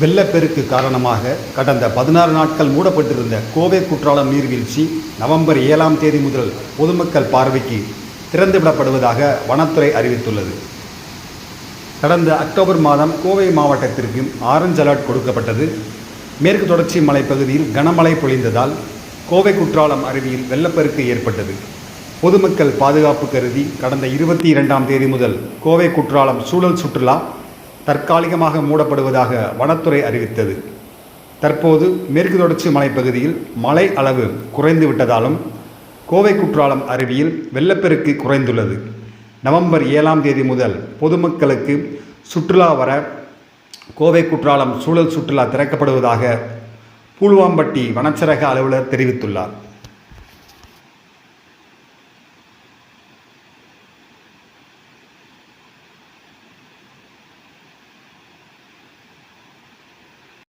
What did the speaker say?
வெள்ளப்பெருக்கு காரணமாக கடந்த பதினாறு நாட்கள் மூடப்பட்டிருந்த கோவை குற்றாலம் நீர்வீழ்ச்சி நவம்பர் ஏழாம் தேதி முதல் பொதுமக்கள் பார்வைக்கு திறந்துவிடப்படுவதாக வனத்துறை அறிவித்துள்ளது. கடந்த அக்டோபர் மாதம் கோவை மாவட்டத்திற்கும் ஆரஞ்ச் அலர்ட் கொடுக்கப்பட்டது. மேற்கு தொடர்ச்சி மலைப்பகுதியில் கனமழை பொழிந்ததால் கோவை குற்றாலம் அருவியில் வெள்ளப்பெருக்கு ஏற்பட்டது. பொதுமக்கள் பாதுகாப்பு கருதி கடந்த இருபத்தி இரண்டாம் தேதி முதல் கோவை குற்றாலம் சூழல் சுற்றுலா தற்காலிகமாக மூடப்படுவதாக வனத்துறை அறிவித்தது. தற்போது மேற்கு தொடர்ச்சி மலைப்பகுதியில் மழை அளவு குறைந்து விட்டதாலும் கோவை குற்றாலம் அருவியில் வெள்ளப்பெருக்கு குறைந்துள்ளது. நவம்பர் ஏழாம் தேதி முதல் பொதுமக்களுக்கு சுற்றுலா வர கோவை குற்றாலம் சூழல் சுற்றுலா திறக்கப்படுவதாக பூலுவாம்பட்டி வனச்சரக அலுவலர் தெரிவித்துள்ளார்.